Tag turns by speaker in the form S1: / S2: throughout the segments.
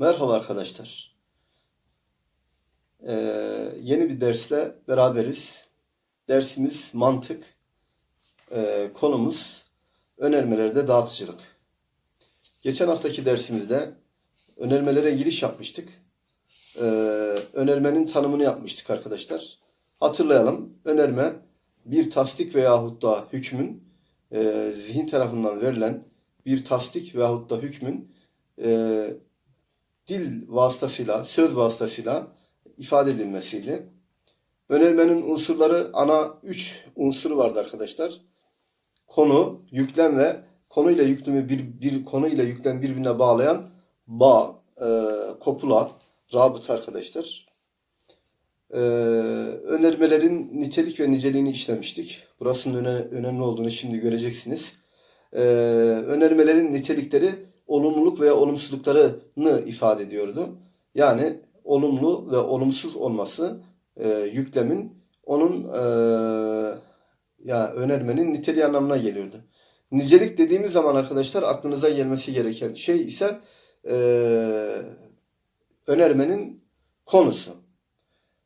S1: Merhaba arkadaşlar. Ee, yeni bir dersle beraberiz. Dersimiz mantık. Ee, konumuz önermelerde dağıtıcılık. Geçen haftaki dersimizde önermelere giriş yapmıştık. Ee, önermenin tanımını yapmıştık arkadaşlar. Hatırlayalım. Önerme bir tasdik veyahut da hükmün e, zihin tarafından verilen bir tasdik veyahut da hükmün e, dil vasıtasıyla, söz vasıtasıyla ifade edilmesiydi. Önermenin unsurları ana üç unsuru vardı arkadaşlar. Konu, yüklem ve konuyla yüklemi bir, bir konuyla yüklem birbirine bağlayan bağ, e, kopula, rabıta arkadaşlar. E, önermelerin nitelik ve niceliğini işlemiştik. Burasının öne, önemli olduğunu şimdi göreceksiniz. E, önermelerin nitelikleri olumluluk veya olumsuzluklarını ifade ediyordu. Yani olumlu ve olumsuz olması e, yüklemin onun e, ya önermenin niteliği anlamına geliyordu. Nicelik dediğimiz zaman arkadaşlar aklınıza gelmesi gereken şey ise e, önermenin konusu.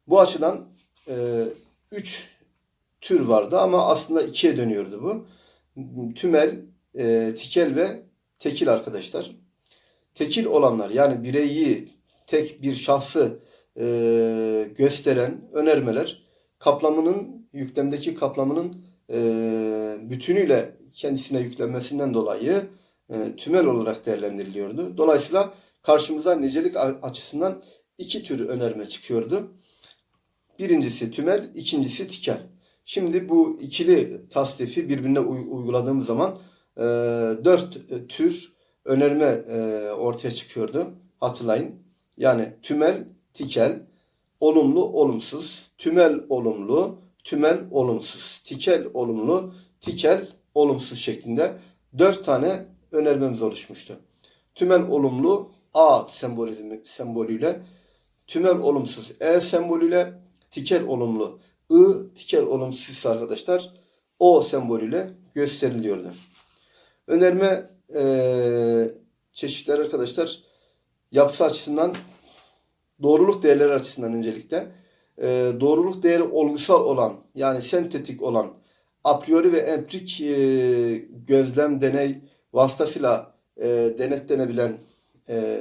S1: Bu açıdan e, üç tür vardı ama aslında ikiye dönüyordu bu. Tümel, e, tikel ve tekil arkadaşlar. Tekil olanlar yani bireyi, tek bir şahsı e, gösteren önermeler kaplamının, yüklemdeki kaplamının e, bütünüyle kendisine yüklenmesinden dolayı e, tümel olarak değerlendiriliyordu. Dolayısıyla karşımıza nicelik açısından iki tür önerme çıkıyordu. Birincisi tümel, ikincisi tikel. Şimdi bu ikili tasnifi birbirine uyguladığımız zaman e, dört tür önerme e, ortaya çıkıyordu. Hatırlayın. Yani tümel, tikel, olumlu, olumsuz, tümel, olumlu, tümel, olumsuz, tikel, olumlu, tikel, olumsuz şeklinde dört tane önermemiz oluşmuştu. Tümel olumlu A sembolizmi sembolüyle, tümel olumsuz E sembolüyle, tikel olumlu I, tikel olumsuz arkadaşlar O sembolüyle gösteriliyordu. Önerme e, çeşitleri arkadaşlar yapısı açısından doğruluk değerleri açısından öncelikle e, doğruluk değeri olgusal olan yani sentetik olan a priori ve empirik e, gözlem deney vasıtasıyla e, denetlenebilen e,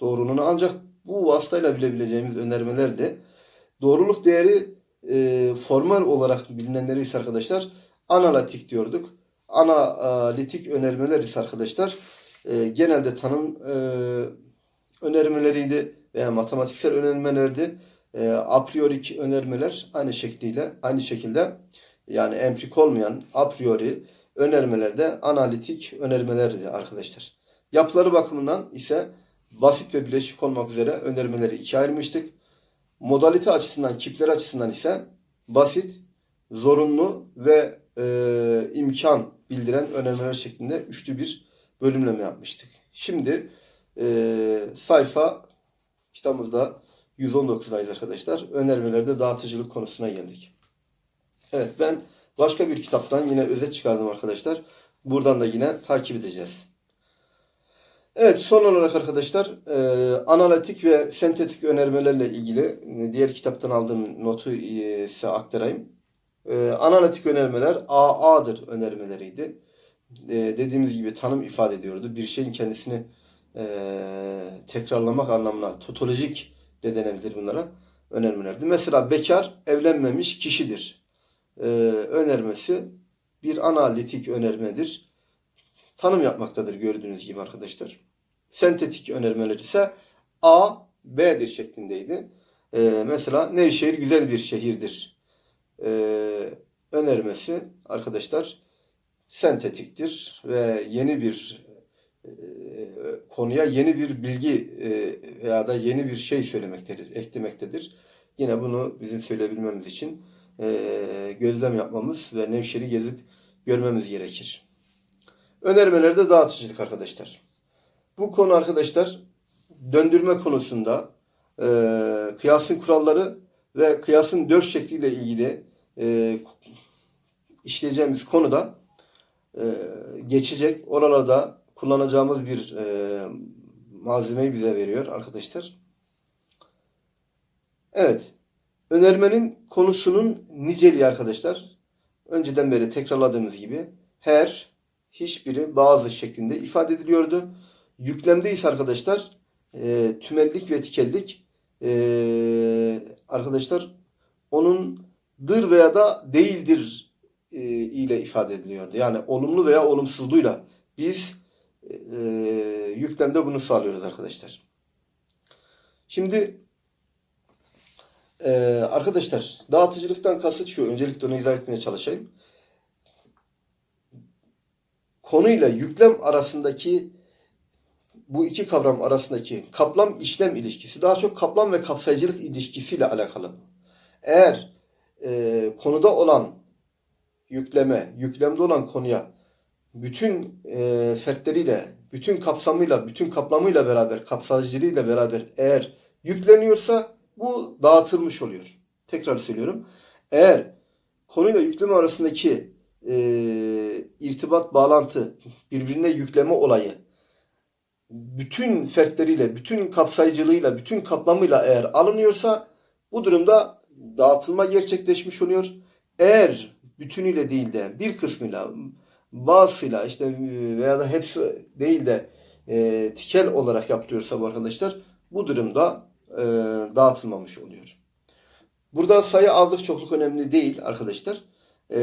S1: doğruluğunu ancak bu vasıtayla bilebileceğimiz önermeler de doğruluk değeri e, formal olarak bilinenleri ise arkadaşlar analitik diyorduk analitik önermeler ise arkadaşlar e, genelde tanım e, önermeleriydi veya matematiksel önermelerdi. E, a priorik önermeler aynı şekliyle aynı şekilde yani empirik olmayan a priori önermelerde analitik önermelerdi arkadaşlar. Yapıları bakımından ise basit ve bileşik olmak üzere önermeleri ikiye ayırmıştık. Modalite açısından, kipler açısından ise basit, zorunlu ve e, imkan bildiren önermeler şeklinde üçlü bir bölümleme yapmıştık. Şimdi e, sayfa kitabımızda 119'dayız arkadaşlar. Önermelerde dağıtıcılık konusuna geldik. Evet ben başka bir kitaptan yine özet çıkardım arkadaşlar. Buradan da yine takip edeceğiz. Evet son olarak arkadaşlar e, analitik ve sentetik önermelerle ilgili e, diğer kitaptan aldığım notu e, size aktarayım. E, analitik önermeler AA'dır önermeleriydi. E, dediğimiz gibi tanım ifade ediyordu. Bir şeyin kendisini e, tekrarlamak anlamına totolojik de denebilir bunlara önermelerdi. Mesela bekar evlenmemiş kişidir. E, önermesi bir analitik önermedir. Tanım yapmaktadır gördüğünüz gibi arkadaşlar. Sentetik önermeler ise A, B'dir şeklindeydi. E, mesela Nevşehir güzel bir şehirdir e, önermesi arkadaşlar sentetiktir ve yeni bir e, konuya yeni bir bilgi e, veya da yeni bir şey söylemektedir, eklemektedir. Yine bunu bizim söyleyebilmemiz için e, gözlem yapmamız ve Nevşehir'i gezip görmemiz gerekir. Önermelerde dağıtıcılık arkadaşlar. Bu konu arkadaşlar döndürme konusunda e, kıyasın kuralları ve kıyasın dört şekliyle ilgili e, işleyeceğimiz konuda e, geçecek. Oralarda kullanacağımız bir e, malzemeyi bize veriyor arkadaşlar. Evet. Önermenin konusunun niceliği arkadaşlar. Önceden beri tekrarladığımız gibi her, hiçbiri, bazı şeklinde ifade ediliyordu. Yüklemde ise arkadaşlar e, tümellik ve tikellik e, arkadaşlar onun dır veya da değildir e, ile ifade ediliyordu. Yani olumlu veya olumsuzluğuyla biz e, yüklemde bunu sağlıyoruz arkadaşlar. Şimdi e, arkadaşlar dağıtıcılıktan kasıt şu. Öncelikle onu izah etmeye çalışayım. Konuyla yüklem arasındaki bu iki kavram arasındaki kaplam işlem ilişkisi daha çok kaplam ve kapsayıcılık ilişkisiyle alakalı. Eğer e, konuda olan yükleme, yüklemde olan konuya bütün e, fertleriyle, bütün kapsamıyla, bütün kaplamıyla beraber, kapsayıcılığıyla beraber eğer yükleniyorsa bu dağıtılmış oluyor. Tekrar söylüyorum. Eğer konuyla yükleme arasındaki e, irtibat, bağlantı, birbirine yükleme olayı bütün fertleriyle, bütün kapsayıcılığıyla, bütün kaplamıyla eğer alınıyorsa bu durumda dağıtılma gerçekleşmiş oluyor. Eğer bütünüyle değil de bir kısmıyla, bazısıyla işte veya da hepsi değil de e, tikel olarak yapılıyorsa bu arkadaşlar bu durumda e, dağıtılmamış oluyor. Burada sayı azlık çokluk önemli değil arkadaşlar. E,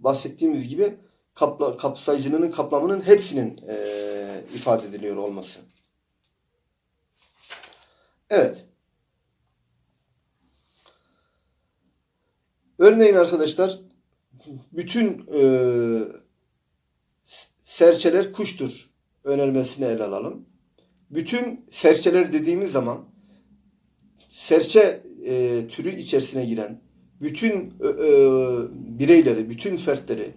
S1: bahsettiğimiz gibi kapla, kapsayıcılığının kaplamının hepsinin e, ifade ediliyor olması. Evet. Örneğin arkadaşlar bütün e, serçeler kuştur önermesini ele alalım. Bütün serçeler dediğimiz zaman serçe e, türü içerisine giren bütün e, e, bireyleri, bütün fertleri,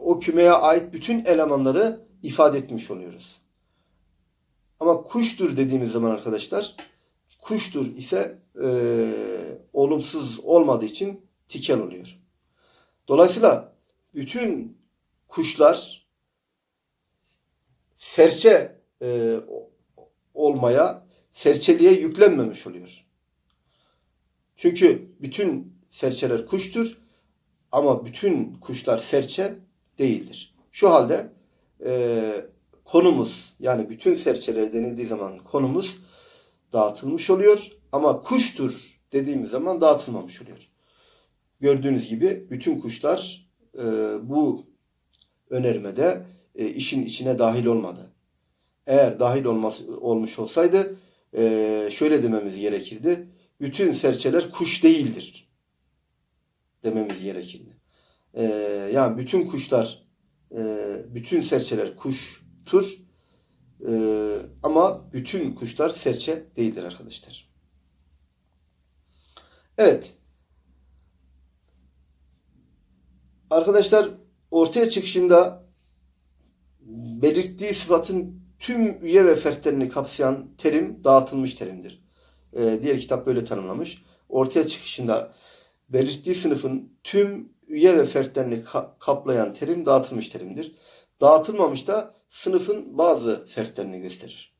S1: o kümeye ait bütün elemanları ifade etmiş oluyoruz. Ama kuştur dediğimiz zaman arkadaşlar, kuştur ise e, olumsuz olmadığı için tikel oluyor. Dolayısıyla bütün kuşlar serçe e, olmaya, serçeliğe yüklenmemiş oluyor. Çünkü bütün serçeler kuştur ama bütün kuşlar serçe değildir. Şu halde e, konumuz yani bütün serçeler denildiği zaman konumuz dağıtılmış oluyor ama kuştur dediğimiz zaman dağıtılmamış oluyor. Gördüğünüz gibi bütün kuşlar e, bu önermede e, işin içine dahil olmadı. Eğer dahil olması, olmuş olsaydı e, şöyle dememiz gerekirdi. Bütün serçeler kuş değildir dememiz gerekirdi. E, yani bütün kuşlar, e, bütün serçeler kuştur e, ama bütün kuşlar serçe değildir arkadaşlar. Evet. Arkadaşlar ortaya çıkışında belirttiği sıfatın tüm üye ve fertlerini kapsayan terim dağıtılmış terimdir. Ee, diğer kitap böyle tanımlamış. Ortaya çıkışında belirttiği sınıfın tüm üye ve fertlerini ka- kaplayan terim dağıtılmış terimdir. Dağıtılmamış da sınıfın bazı fertlerini gösterir.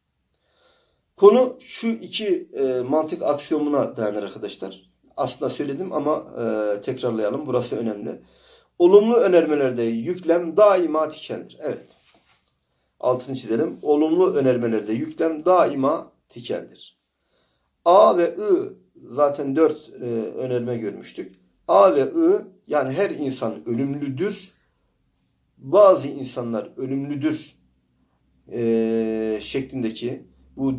S1: Konu şu iki e, mantık aksiyomuna dayanır arkadaşlar. Aslında söyledim ama e, tekrarlayalım. Burası önemli. Olumlu önermelerde yüklem daima tikeldir. Evet. Altını çizelim. Olumlu önermelerde yüklem daima tikeldir. A ve I zaten dört e, önerme görmüştük. A ve I yani her insan ölümlüdür. Bazı insanlar ölümlüdür e, şeklindeki bu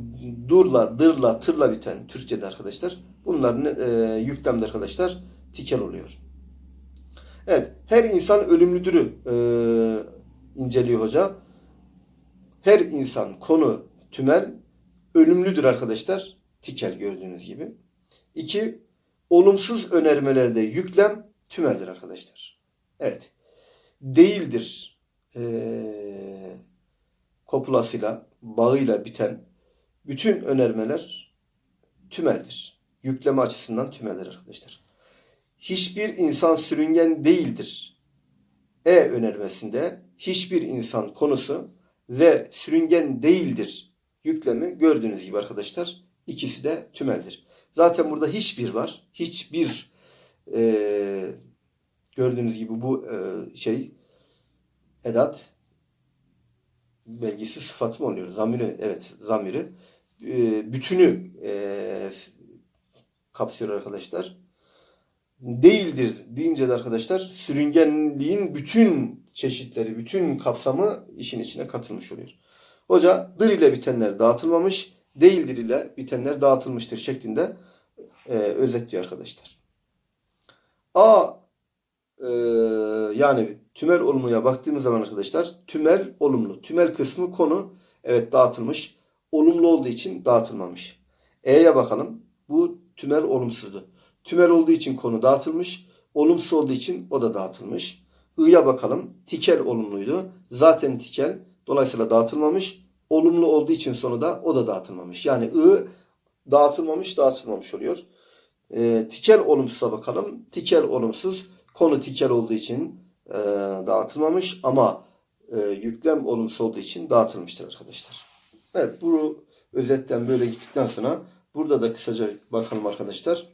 S1: durla, dırla, tırla biten Türkçe'de arkadaşlar bunların e, yüklemde arkadaşlar tikel oluyor. Evet, her insan ölümlüdürü e, inceliyor hoca. Her insan konu tümel ölümlüdür arkadaşlar. Tikel gördüğünüz gibi. İki, olumsuz önermelerde yüklem tümeldir arkadaşlar. Evet. Değildir. Ee, kopulasıyla, bağıyla biten bütün önermeler tümeldir. Yükleme açısından tümeldir arkadaşlar. Hiçbir insan sürüngen değildir. E önermesinde hiçbir insan konusu ve sürüngen değildir yüklemi gördüğünüz gibi arkadaşlar ikisi de tümeldir. Zaten burada hiçbir var. Hiçbir e, gördüğünüz gibi bu e, şey edat belgisi sıfatı mı oluyor? Zamiri, evet zamiri. E, bütünü e, kapsıyor arkadaşlar. Değildir deyince de arkadaşlar sürüngenliğin bütün çeşitleri, bütün kapsamı işin içine katılmış oluyor. Hoca dır ile bitenler dağıtılmamış, değildir ile bitenler dağıtılmıştır şeklinde e, özetliyor arkadaşlar. A e, yani tümel olumluya baktığımız zaman arkadaşlar tümel olumlu. Tümel kısmı konu evet dağıtılmış. Olumlu olduğu için dağıtılmamış. E'ye bakalım. Bu tümel olumsuzdu. Tümel olduğu için konu dağıtılmış. Olumsuz olduğu için o da dağıtılmış. I'ya bakalım. Tikel olumluydu. Zaten tikel. Dolayısıyla dağıtılmamış. Olumlu olduğu için sonu da o da dağıtılmamış. Yani I dağıtılmamış, dağıtılmamış oluyor. E, tikel olumsuza bakalım. Tikel olumsuz. Konu tikel olduğu için e, dağıtılmamış ama e, yüklem olumsuz olduğu için dağıtılmıştır arkadaşlar. Evet bu özetten böyle gittikten sonra burada da kısaca bakalım arkadaşlar.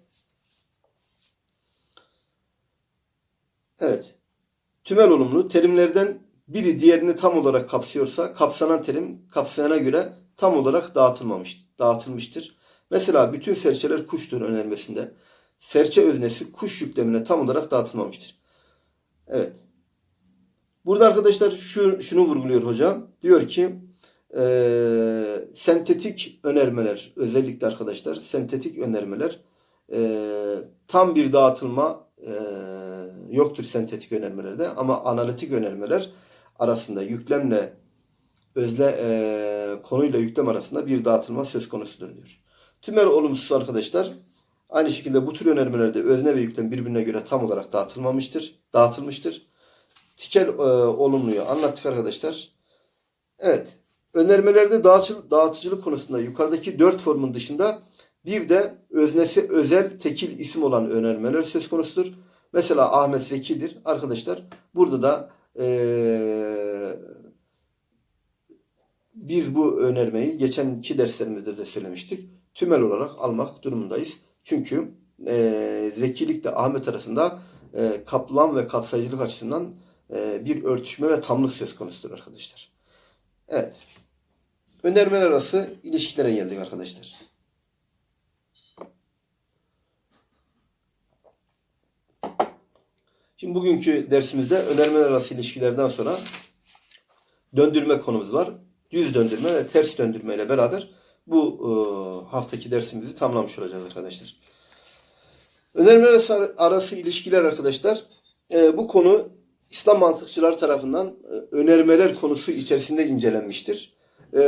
S1: Evet. Tümel olumlu terimlerden biri diğerini tam olarak kapsıyorsa kapsanan terim kapsayana göre tam olarak dağıtılmamıştır, dağıtılmıştır. Mesela bütün serçeler kuştur önermesinde serçe öznesi kuş yüklemine tam olarak dağıtılmamıştır. Evet. Burada arkadaşlar şu, şunu vurguluyor hocam. Diyor ki e, sentetik önermeler özellikle arkadaşlar sentetik önermeler e, tam bir dağıtılma e, yoktur sentetik önermelerde ama analitik önermeler arasında yüklemle özle e, konuyla yüklem arasında bir dağıtılma söz konusudur diyor. Tümel olumsuz arkadaşlar aynı şekilde bu tür önermelerde özne ve yüklem birbirine göre tam olarak dağıtılmamıştır, dağıtılmıştır. Tikel e, olumluyu anlattık arkadaşlar. Evet. Önermelerde dağıtıcılık, konusunda yukarıdaki dört formun dışında bir de öznesi özel tekil isim olan önermeler söz konusudur. Mesela Ahmet Zeki'dir. Arkadaşlar burada da ee, biz bu önermeyi geçen iki derslerimizde de söylemiştik. Tümel olarak almak durumundayız. Çünkü e, zekilikle Ahmet arasında e, kaplam ve kapsayıcılık açısından e, bir örtüşme ve tamlık söz konusudur arkadaşlar. Evet. Önermeler arası ilişkilere geldik arkadaşlar. Şimdi bugünkü dersimizde önermeler arası ilişkilerden sonra döndürme konumuz var. Düz döndürme ve ters döndürme ile beraber bu e, haftaki dersimizi tamamlamış olacağız arkadaşlar. Önermeler arası, ilişkiler arkadaşlar. E, bu konu İslam mantıkçılar tarafından e, önermeler konusu içerisinde incelenmiştir. E,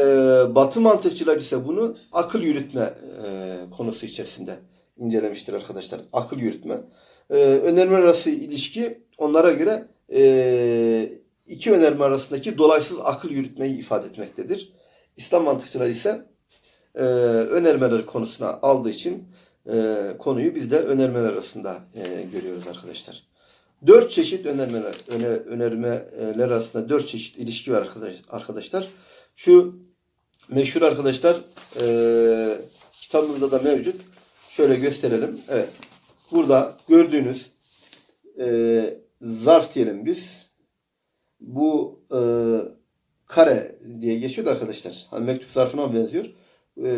S1: Batı mantıkçılar ise bunu akıl yürütme e, konusu içerisinde incelemiştir arkadaşlar. Akıl yürütme. E, önerme arası ilişki onlara göre iki önerme arasındaki dolaysız akıl yürütmeyi ifade etmektedir. İslam mantıkçılar ise önermeler konusuna aldığı için konuyu biz de önermeler arasında görüyoruz arkadaşlar. Dört çeşit önermeler, öne, önermeler arasında dört çeşit ilişki var arkadaş, arkadaşlar. Şu meşhur arkadaşlar e, kitabımızda da mevcut. Şöyle gösterelim. Evet. Burada gördüğünüz e, zarf diyelim biz. Bu e, kare diye geçiyor da arkadaşlar. Hani mektup zarfına benziyor. E,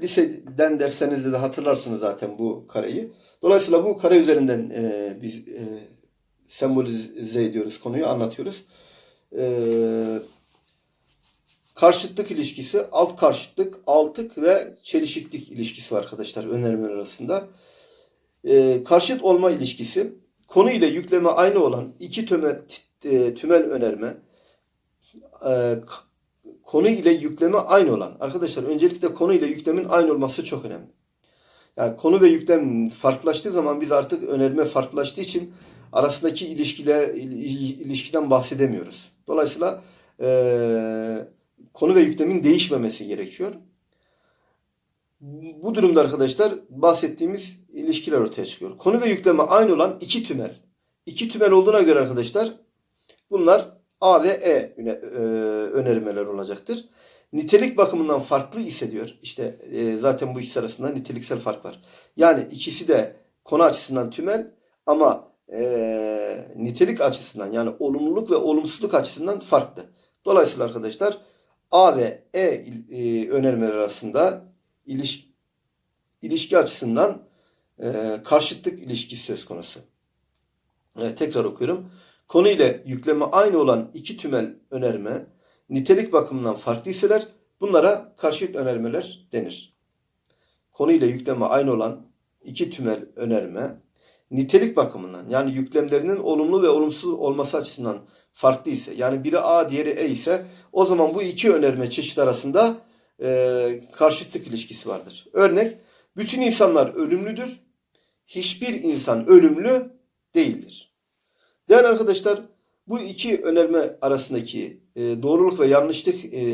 S1: liseden derslerinizde de hatırlarsınız zaten bu kareyi. Dolayısıyla bu kare üzerinden e, biz e, sembolize ediyoruz konuyu, anlatıyoruz. E, karşıtlık ilişkisi, alt karşıtlık, altık ve çelişiklik ilişkisi var arkadaşlar önermeler arasında. E, karşıt olma ilişkisi, konu ile yükleme aynı olan iki tümel, e, tümel önerme, e, konu ile yükleme aynı olan. Arkadaşlar öncelikle konu ile yüklemin aynı olması çok önemli. Yani konu ve yüklem farklılaştığı zaman biz artık önerme farklılaştığı için arasındaki ilişkiler ilişkiden bahsedemiyoruz. Dolayısıyla e, konu ve yüklemin değişmemesi gerekiyor. Bu durumda arkadaşlar bahsettiğimiz ilişkiler ortaya çıkıyor. Konu ve yükleme aynı olan iki tümel. İki tümel olduğuna göre arkadaşlar bunlar A ve E e, önermeler olacaktır. Nitelik bakımından farklı ise diyor. İşte e, zaten bu ikisi arasında niteliksel fark var. Yani ikisi de konu açısından tümel ama e, nitelik açısından yani olumluluk ve olumsuzluk açısından farklı. Dolayısıyla arkadaşlar A ve E e, önermeler arasında iliş, ilişki açısından e, karşıtlık ilişkisi söz konusu. Evet, tekrar okuyorum. Konu ile yükleme aynı olan iki tümel önerme nitelik bakımından farklı iseler bunlara karşıt önermeler denir. Konu ile yükleme aynı olan iki tümel önerme nitelik bakımından yani yüklemlerinin olumlu ve olumsuz olması açısından farklı ise yani biri A diğeri E ise o zaman bu iki önerme çeşidi arasında e, karşıtlık ilişkisi vardır. Örnek bütün insanlar ölümlüdür. Hiçbir insan ölümlü değildir. Değerli arkadaşlar bu iki önerme arasındaki e, doğruluk ve yanlışlık e,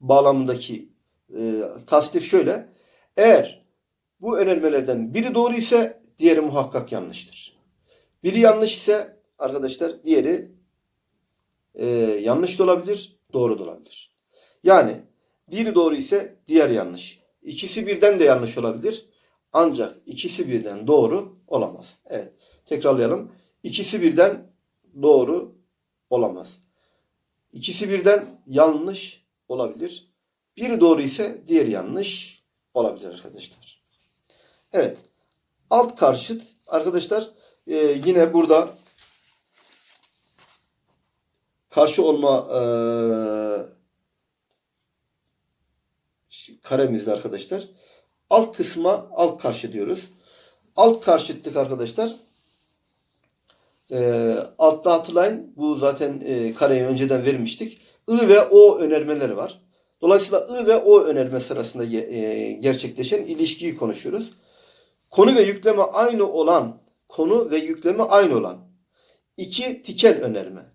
S1: bağlamındaki e, tasnif şöyle. Eğer bu önermelerden biri doğru ise diğeri muhakkak yanlıştır. Biri yanlış ise arkadaşlar diğeri e, yanlış da olabilir, doğru da olabilir. Yani biri doğru ise diğer yanlış. İkisi birden de yanlış olabilir. Ancak ikisi birden doğru olamaz. Evet. Tekrarlayalım. İkisi birden doğru olamaz. İkisi birden yanlış olabilir. Biri doğru ise diğeri yanlış olabilir arkadaşlar. Evet. Alt karşıt arkadaşlar e, yine burada karşı olma e, karemizde arkadaşlar. Alt kısma alt karşı diyoruz. Alt karşıtlık arkadaşlar e, altta hatırlayın bu zaten e, kareyi önceden vermiştik. I ve O önermeleri var. Dolayısıyla I ve O önermesi arasında e, gerçekleşen ilişkiyi konuşuyoruz. Konu ve yükleme aynı olan, konu ve yükleme aynı olan iki tikel önerme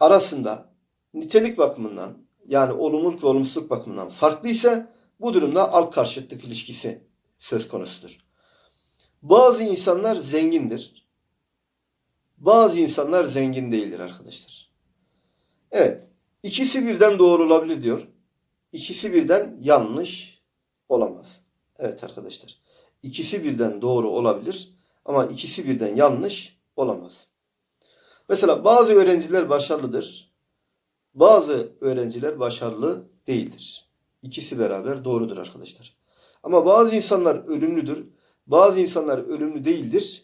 S1: arasında nitelik bakımından yani olumluluk ve olumsuzluk bakımından farklı ise bu durumda alt karşıtlık ilişkisi söz konusudur. Bazı insanlar zengindir. Bazı insanlar zengin değildir arkadaşlar. Evet. ikisi birden doğru olabilir diyor. İkisi birden yanlış olamaz. Evet arkadaşlar. İkisi birden doğru olabilir ama ikisi birden yanlış olamaz. Mesela bazı öğrenciler başarılıdır. Bazı öğrenciler başarılı değildir. İkisi beraber doğrudur arkadaşlar. Ama bazı insanlar ölümlüdür. Bazı insanlar ölümlü değildir.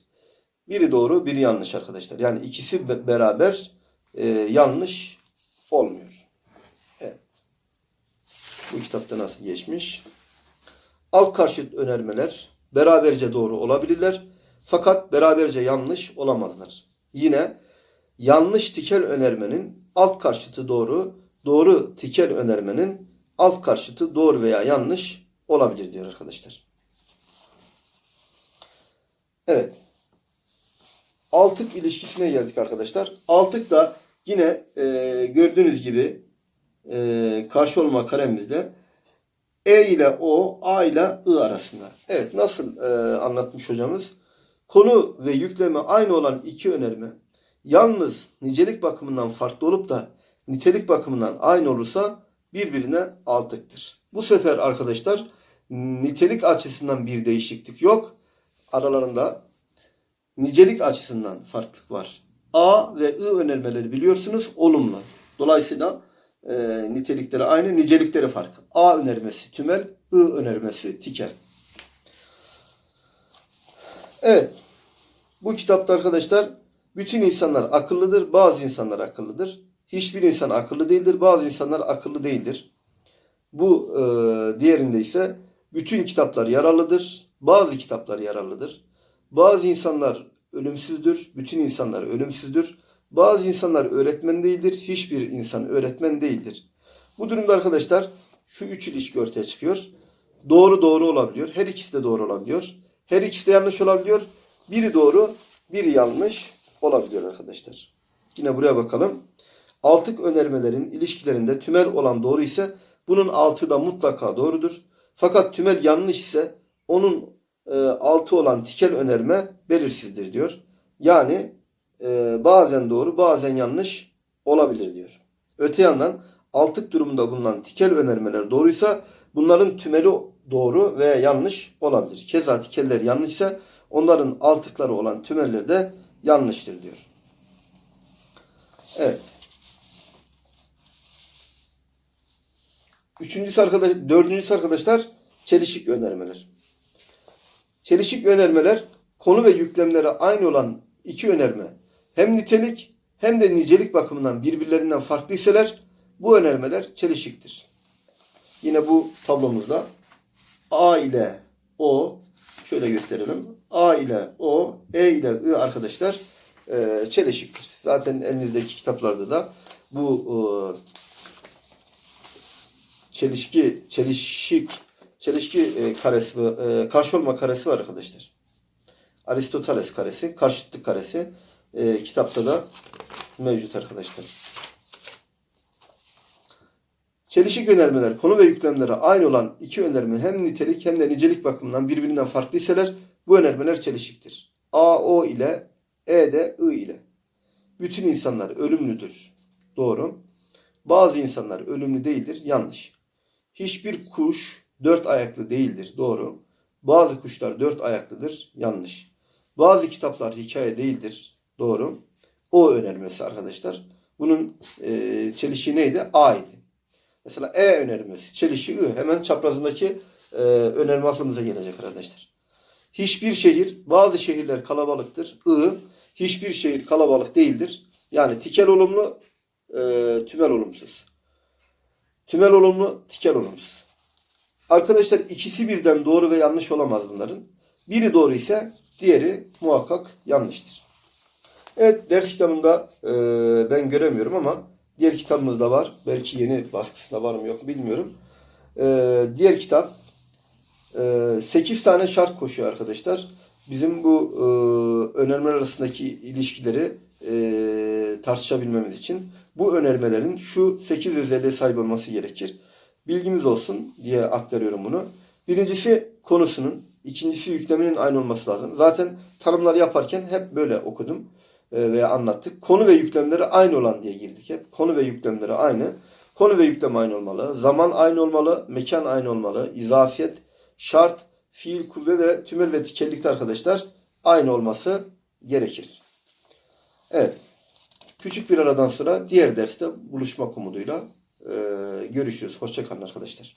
S1: Biri doğru, biri yanlış arkadaşlar. Yani ikisi be- beraber e, yanlış olmuyor. Evet. Bu kitapta nasıl geçmiş? Alt karşıt önermeler beraberce doğru olabilirler. Fakat beraberce yanlış olamazlar. Yine yanlış tikel önermenin alt karşıtı doğru, doğru tikel önermenin alt karşıtı doğru veya yanlış olabilir diyor arkadaşlar. Evet. Altık ilişkisine geldik arkadaşlar. Altık da yine e, gördüğünüz gibi e, karşı olma karemizde E ile O, A ile I arasında. Evet nasıl e, anlatmış hocamız? Konu ve yükleme aynı olan iki önerme yalnız nicelik bakımından farklı olup da nitelik bakımından aynı olursa birbirine altıktır. Bu sefer arkadaşlar nitelik açısından bir değişiklik yok. Aralarında nicelik açısından farklılık var. A ve I önermeleri biliyorsunuz olumlu. Dolayısıyla e, nitelikleri aynı, nicelikleri farklı. A önermesi tümel, I önermesi tikel. Evet. Bu kitapta arkadaşlar bütün insanlar akıllıdır, bazı insanlar akıllıdır. Hiçbir insan akıllı değildir, bazı insanlar akıllı değildir. Bu e, diğerinde ise bütün kitaplar yararlıdır, bazı kitaplar yararlıdır. Bazı insanlar ölümsüzdür, bütün insanlar ölümsüzdür. Bazı insanlar öğretmen değildir, hiçbir insan öğretmen değildir. Bu durumda arkadaşlar şu üç ilişki ortaya çıkıyor. Doğru doğru olabiliyor, her ikisi de doğru olabiliyor. Her ikisi de yanlış olabiliyor. Biri doğru, biri yanlış olabiliyor arkadaşlar. Yine buraya bakalım. Altık önermelerin ilişkilerinde tümel olan doğru ise bunun altı da mutlaka doğrudur. Fakat tümel yanlış ise onun e, altı olan tikel önerme belirsizdir diyor. Yani e, bazen doğru bazen yanlış olabilir diyor. Öte yandan altık durumunda bulunan tikel önermeler doğruysa bunların tümeli doğru veya yanlış olabilir. Keza tikeller yanlışsa onların altıkları olan tümeller de yanlıştır diyor. Evet. Üçüncüsü arkadaş, dördüncüsü arkadaşlar çelişik önermeler. Çelişik önermeler konu ve yüklemleri aynı olan iki önerme hem nitelik hem de nicelik bakımından birbirlerinden farklı iseler bu önermeler çelişiktir. Yine bu tablomuzda A ile O şöyle gösterelim. A ile O, E ile I arkadaşlar e, çelişiktir. Zaten elinizdeki kitaplarda da bu e, çelişki, çelişik, çelişki e, karesi, e, karşı olma karesi var arkadaşlar. Aristoteles karesi, karşıtlık karesi e, kitapta da mevcut arkadaşlar. Çelişik önermeler, konu ve yüklemleri aynı olan iki önerme hem nitelik hem de nicelik bakımından birbirinden farklı iseler bu önermeler çelişiktir. A, O ile E de I ile. Bütün insanlar ölümlüdür. Doğru. Bazı insanlar ölümlü değildir. Yanlış. Hiçbir kuş dört ayaklı değildir. Doğru. Bazı kuşlar dört ayaklıdır. Yanlış. Bazı kitaplar hikaye değildir. Doğru. O önermesi arkadaşlar. Bunun e, çelişiği neydi? A idi. Mesela E önermesi. Çelişiği I. Hemen çaprazındaki e, önerme aklımıza gelecek arkadaşlar. Hiçbir şehir, bazı şehirler kalabalıktır. I. Hiçbir şehir kalabalık değildir. Yani tikel olumlu, e, tümel olumsuz. Tümel olumlu, tikel olumsuz. Arkadaşlar ikisi birden doğru ve yanlış olamaz bunların. Biri doğru ise diğeri muhakkak yanlıştır. Evet ders kitabında e, ben göremiyorum ama diğer kitabımızda var. Belki yeni baskısında var mı yok mu bilmiyorum. E, diğer kitap e, 8 tane şart koşuyor arkadaşlar. Bizim bu e, önermeler arasındaki ilişkileri e, tartışabilmemiz için bu önermelerin şu 8 özelliğe sahip olması gerekir. Bilgimiz olsun diye aktarıyorum bunu. Birincisi konusunun, ikincisi yükleminin aynı olması lazım. Zaten tanımları yaparken hep böyle okudum veya anlattık. Konu ve yüklemleri aynı olan diye girdik hep. Konu ve yüklemleri aynı. Konu ve yüklem aynı olmalı. Zaman aynı olmalı. Mekan aynı olmalı. İzafiyet, şart, fiil, kuvve ve tümel ve tikellikte arkadaşlar aynı olması gerekir. Evet. Küçük bir aradan sonra diğer derste buluşmak umuduyla e, görüşürüz. Hoşçakalın arkadaşlar.